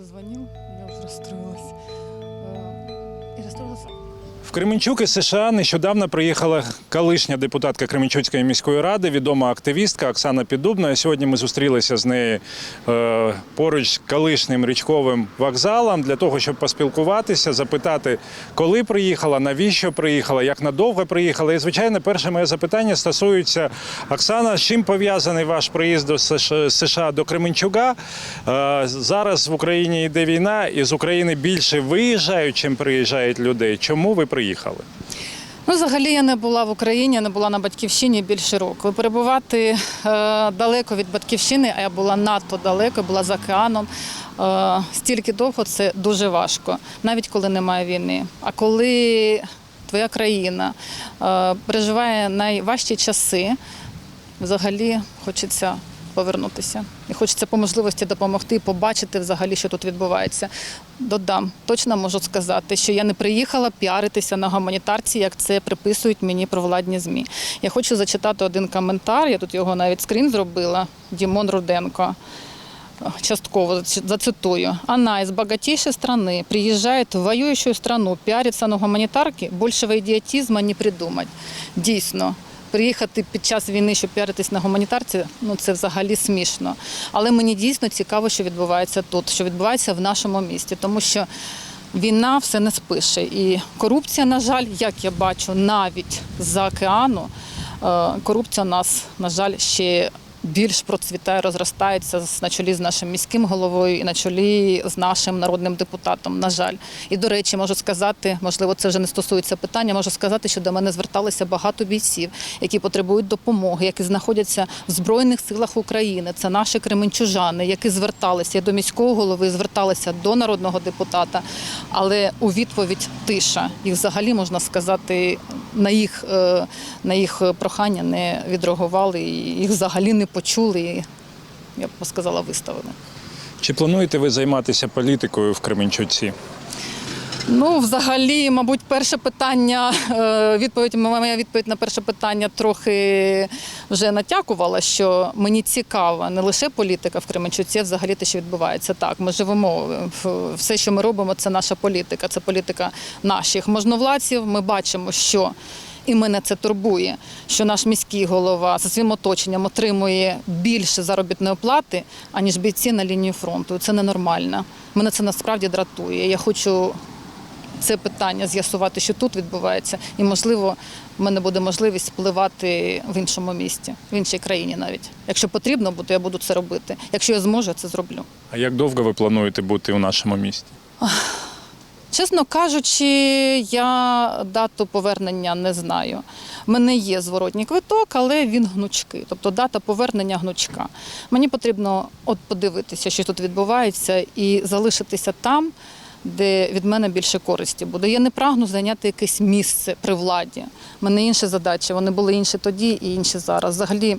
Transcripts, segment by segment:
позвонил, я уже расстроилась. В Кременчук із США нещодавно приїхала колишня депутатка Кременчуцької міської ради, відома активістка Оксана Піддубна. Сьогодні ми зустрілися з нею е, поруч з колишнім річковим вокзалом для того, щоб поспілкуватися, запитати, коли приїхала, навіщо приїхала, як надовго приїхала. І, звичайно, перше моє запитання стосується Оксана, з чим пов'язаний ваш приїзд до США, до Кременчука? Е, зараз в Україні йде війна, і з України більше виїжджають, чим приїжджають людей. Чому ви приїхали? Ну, взагалі я не була в Україні, не була на батьківщині більше року. Перебувати е, далеко від батьківщини, а я була надто далеко, була за океаном. Е, стільки довго це дуже важко, навіть коли немає війни. А коли твоя країна е, переживає найважчі часи, взагалі хочеться повернутися. І хочеться по можливості допомогти, побачити взагалі, що тут відбувається. Додам, точно можу сказати, що я не приїхала піаритися на гуманітарці, як це приписують мені провладні ЗМІ. Я хочу зачитати один коментар, я тут його навіть скрін зробила, Дімон Руденко. Частково зацитую. Она из богатейшей страны приезжает в воюющую страну, пиариться на гуманітарки, більшого ідіотизму не придумать. Дійсно, приїхати під час війни, щоб піаритись на гуманітарці, ну це взагалі смішно. Але мені дійсно цікаво, що відбувається тут, що відбувається в нашому місті, тому що війна все не спише. І корупція, на жаль, як я бачу, навіть за океану, е, корупція у нас, на жаль, ще більш процвітає, розростається на чолі з нашим міським головою і на чолі з нашим народним депутатом. На жаль, і до речі, можу сказати, можливо, це вже не стосується питання. Можу сказати, що до мене зверталися багато бійців, які потребують допомоги, які знаходяться в збройних силах України. Це наші кременчужани, які зверталися до міського голови, зверталися до народного депутата. Але у відповідь тиша. Їх взагалі можна сказати, на їх, е, на їх прохання не відреагували, їх взагалі не почули. І, я б сказала, виставили. Чи плануєте ви займатися політикою в Кременчуці? Ну, взагалі, мабуть, перше питання, е, відповідь, моя відповідь на перше питання трохи вже натякувала, що мені цікава не лише політика в Кременчуці, а взагалі те, що відбувається. Так, ми живемо, все, що ми робимо, це наша політика, це політика наших можновладців. Ми бачимо, що. І мене це турбує, що наш міський голова за своїм оточенням отримує більше заробітної плати, аніж бійці на лінії фронту. Це ненормально. Мене це насправді дратує. Я хочу це питання з'ясувати, що тут відбувається, і можливо, в мене буде можливість впливати в іншому місті, в іншій країні навіть. Якщо потрібно буде, я буду це робити. Якщо я зможу, я це зроблю. А як довго ви плануєте бути у нашому місті? Чесно кажучи, я дату повернення не знаю. У мене є зворотній квиток, але він гнучкий, тобто дата повернення гнучка. Мені потрібно от подивитися, що тут відбувається, і залишитися там, де від мене більше користі буде. Я не прагну зайняти якесь місце при владі. У мене інші задачі, вони були інші тоді і інші зараз. Взагалі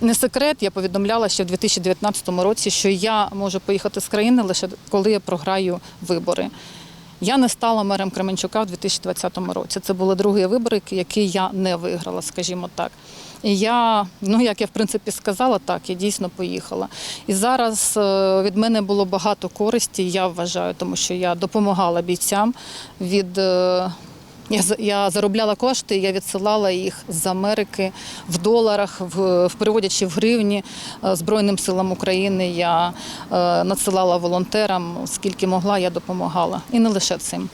не секрет, я повідомляла ще в 2019 році, що я можу поїхати з країни лише коли я програю вибори. Я не стала мером Кременчука в 2020 році. Це були другі вибори, які я не виграла, скажімо так. Я, ну як я в принципі сказала, так, я дійсно поїхала. І зараз е, від мене було багато користі, я вважаю, тому що я допомагала бійцям від. е, Я, я заробляла кошти, я відсилала їх з Америки в доларах, в, в переводячи в гривні е, Збройним силам України. Я е, надсилала волонтерам, скільки могла, я допомагала. І не лише цим.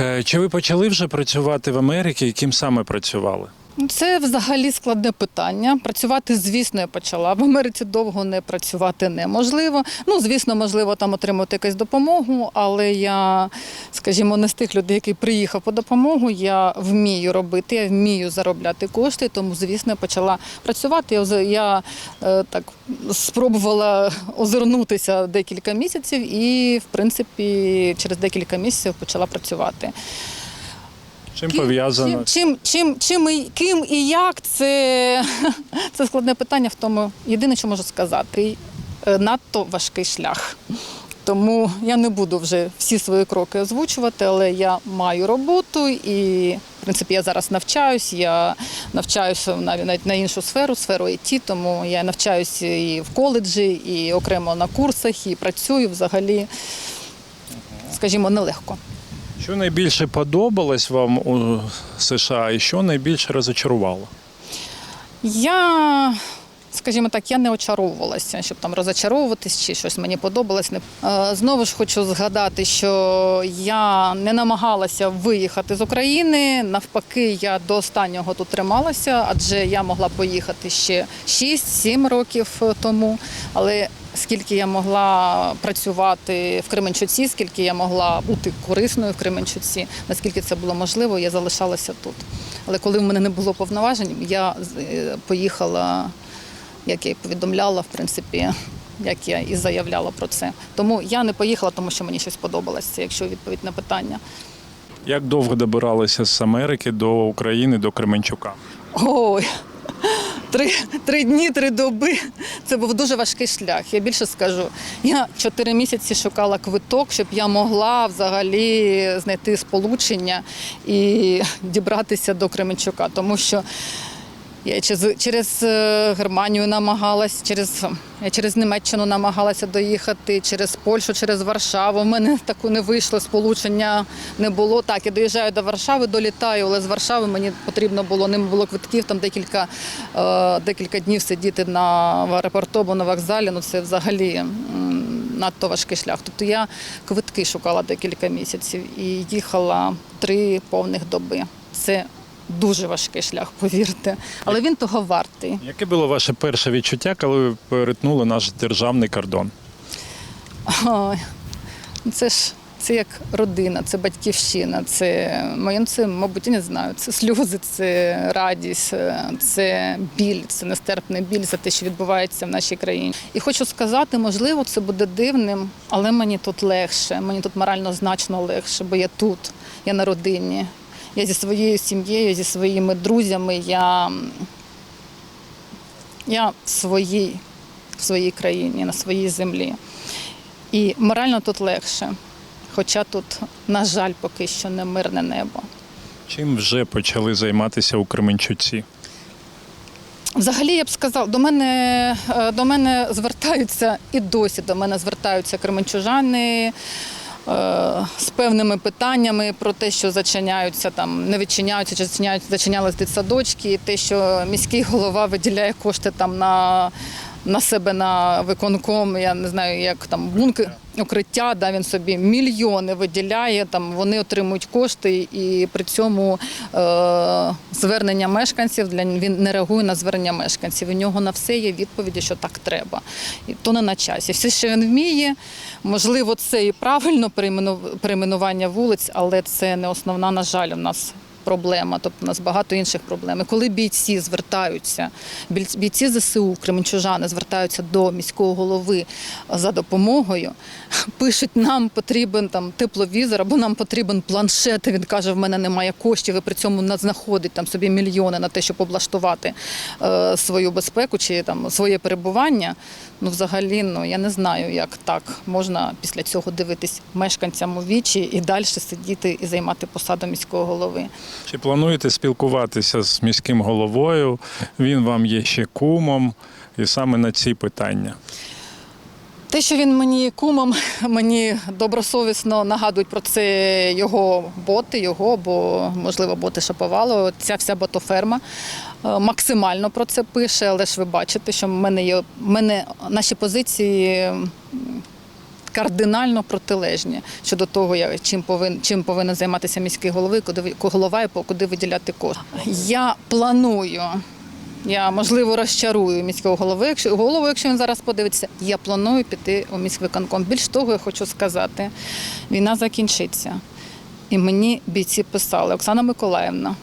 Е, Чи ви почали вже працювати в Америці ким саме працювали? Це взагалі складне питання. Працювати, звісно, я почала. В Америці довго не працювати неможливо. Ну, звісно, можливо, там отримати якусь допомогу, але я, скажімо, не з тих людей, який приїхав по допомогу. Я вмію робити, я вмію заробляти кошти, тому, звісно, я почала працювати. Я, я е, так спробувала озирнутися декілька місяців і, в принципі, через декілька місяців почала працювати. Чим пов'язано? Чим, чим, чим, чим і ким і як це, це складне питання. В тому єдине, що можу сказати, е, надто важкий шлях. Тому я не буду вже всі свої кроки озвучувати, але я маю роботу і принципі, я зараз навчаюсь, я навчаюся навіть навіть на іншу сферу, сферу ІТ, тому я навчаюся і в коледжі, і окремо на курсах, і працюю взагалі, скажімо, нелегко. Що найбільше подобалось вам у США і що найбільше розочарувало? Я, скажімо так, я не очаровувалася, щоб там розочаровуватись чи щось мені подобалось. Е, Знову ж хочу згадати, що я не намагалася виїхати з України. Навпаки, я до останнього тут трималася, адже я могла поїхати ще 6-7 років тому. Але скільки я могла працювати в Кременчуці, скільки я могла бути корисною в Кременчуці, наскільки це було можливо, я залишалася тут. Але коли в мене не було повноважень, я е, поїхала, як я і повідомляла, в принципі, як я і заявляла про це. Тому я не поїхала, тому що мені щось подобалося, якщо відповідь на питання. Як довго добиралися з Америки до України, до Кременчука? Ой. Три, три дні, три доби. Це був дуже важкий шлях. Я більше скажу. Я чотири місяці шукала квиток, щоб я могла взагалі знайти сполучення і дібратися до Кременчука, тому що я через, через е, Германію намагалась, через, через Німеччину намагалася доїхати, через Польщу, через Варшаву. У мене таку не вийшло, сполучення не було. Так, я доїжджаю до Варшави, долітаю, але з Варшави мені потрібно було, не було квитків, там декілька, е, декілька днів сидіти на в аеропорту або на вокзалі. Ну це взагалі надто важкий шлях. Тобто я квитки шукала декілька місяців і їхала три повних доби. Це Дуже важкий шлях, повірте, але він того вартий. Яке було ваше перше відчуття, коли ви перетнули наш державний кордон? Ой, ну це ж це як родина, це батьківщина, це моє це, мабуть, я не знаю. Це сльози, це радість, це біль, це нестерпний біль за те, що відбувається в нашій країні. І хочу сказати, можливо, це буде дивним, але мені тут легше. Мені тут морально значно легше, бо я тут, я на родині. Я зі своєю сім'єю, зі своїми друзями. Я, я в своїй, в своїй країні, на своїй землі. І морально тут легше. Хоча тут, на жаль, поки що не мирне небо. Чим вже почали займатися у Кременчуці? Взагалі, я б сказала, до мене, е, до мене звертаються і досі до мене звертаються кременчужани. Е, З певними питаннями про те, що зачиняються там, не відчиняються, чи зачиняються, зачинялись дитсадочки, те, що міський голова виділяє кошти там на, на себе на виконком, я не знаю, як там бункер, укриття, да, він собі мільйони виділяє, там вони отримують кошти, і при цьому е, звернення мешканців для він не реагує на звернення мешканців. У нього на все є відповіді, що так треба. І то не на часі. Все, що він вміє, можливо, це і правильно переймену- перейменування вулиць, але це не основна, на жаль, у нас. Проблема, тобто у нас багато інших проблем. І коли бійці звертаються, бійці- ЗСУ, кременчужани звертаються до міського голови за допомогою, пишуть, нам потрібен там тепловізор або нам потрібен планшет. Він каже, в мене немає коштів, і при цьому на- знаходить там собі мільйони на те, щоб облаштувати е, свою безпеку чи там своє перебування. Ну, взагалі, ну я не знаю, як так можна після цього дивитись мешканцям у вічі і далі сидіти і займати посаду міського голови. Чи плануєте спілкуватися з міським головою? Він вам є ще кумом, і саме на ці питання. Те, що він мені кумом, мені добросовісно нагадують про це його боти, його, бо можливо боти Шаповалова. Ця вся ботоферма е, максимально про це пише, але ж ви бачите, що в мене є в мене наші позиції. Кардинально протилежні щодо того, чим повинен чим повинен займатися міський голови, куди голова і куди виділяти кошти. Я планую я можливо розчарую міського голови. Якщо голову, якщо він зараз подивиться, я планую піти у міськвиконком. Більш того, я хочу сказати, війна закінчиться. І мені бійці писали, Оксана Миколаївна,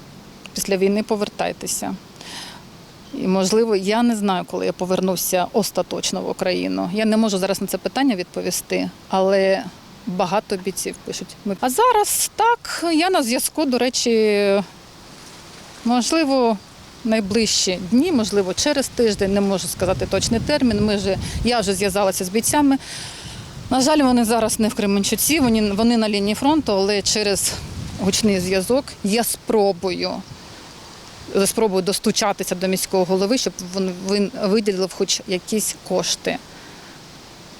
після війни повертайтеся. І можливо, я не знаю, коли я повернуся остаточно в Україну. Я не можу зараз на це питання відповісти, але багато бійців пишуть. А зараз так, я на зв'язку, до речі, Можливо, найближчі дні, можливо, через тиждень, не можу сказати точний термін. Ми вже, я вже зв'язалася з бійцями. На жаль, вони зараз не в Кременчуці, вони, вони на лінії фронту, але через гучний зв'язок. Я спробую. Спробую достучатися до міського голови, щоб він, виділив хоч якісь кошти.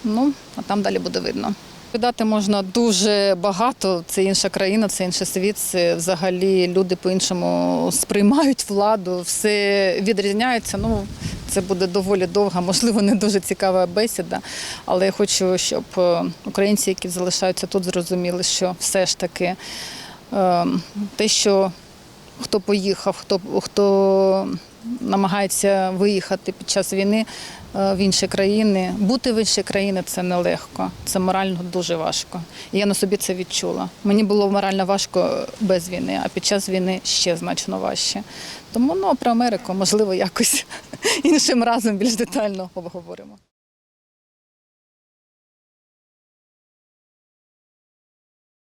Ну, а там далі буде видно. Віддати можна дуже багато. Це інша країна, це інший світ. Це взагалі люди по-іншому сприймають владу, все відрізняється. Ну, це буде доволі довга, можливо, не дуже цікава бесіда. Але я хочу, щоб е, українці, які залишаються тут, зрозуміли, що все ж таки е, те, що хто поїхав, хто, хто намагається виїхати під час війни е, в інші країни. Бути в іншій країні це нелегко, це морально дуже важко. Я на собі це відчула. Мені було морально важко без війни, а під час війни ще значно важче. Тому ну, про Америку можливо якось іншим разом більш детально обговоримо.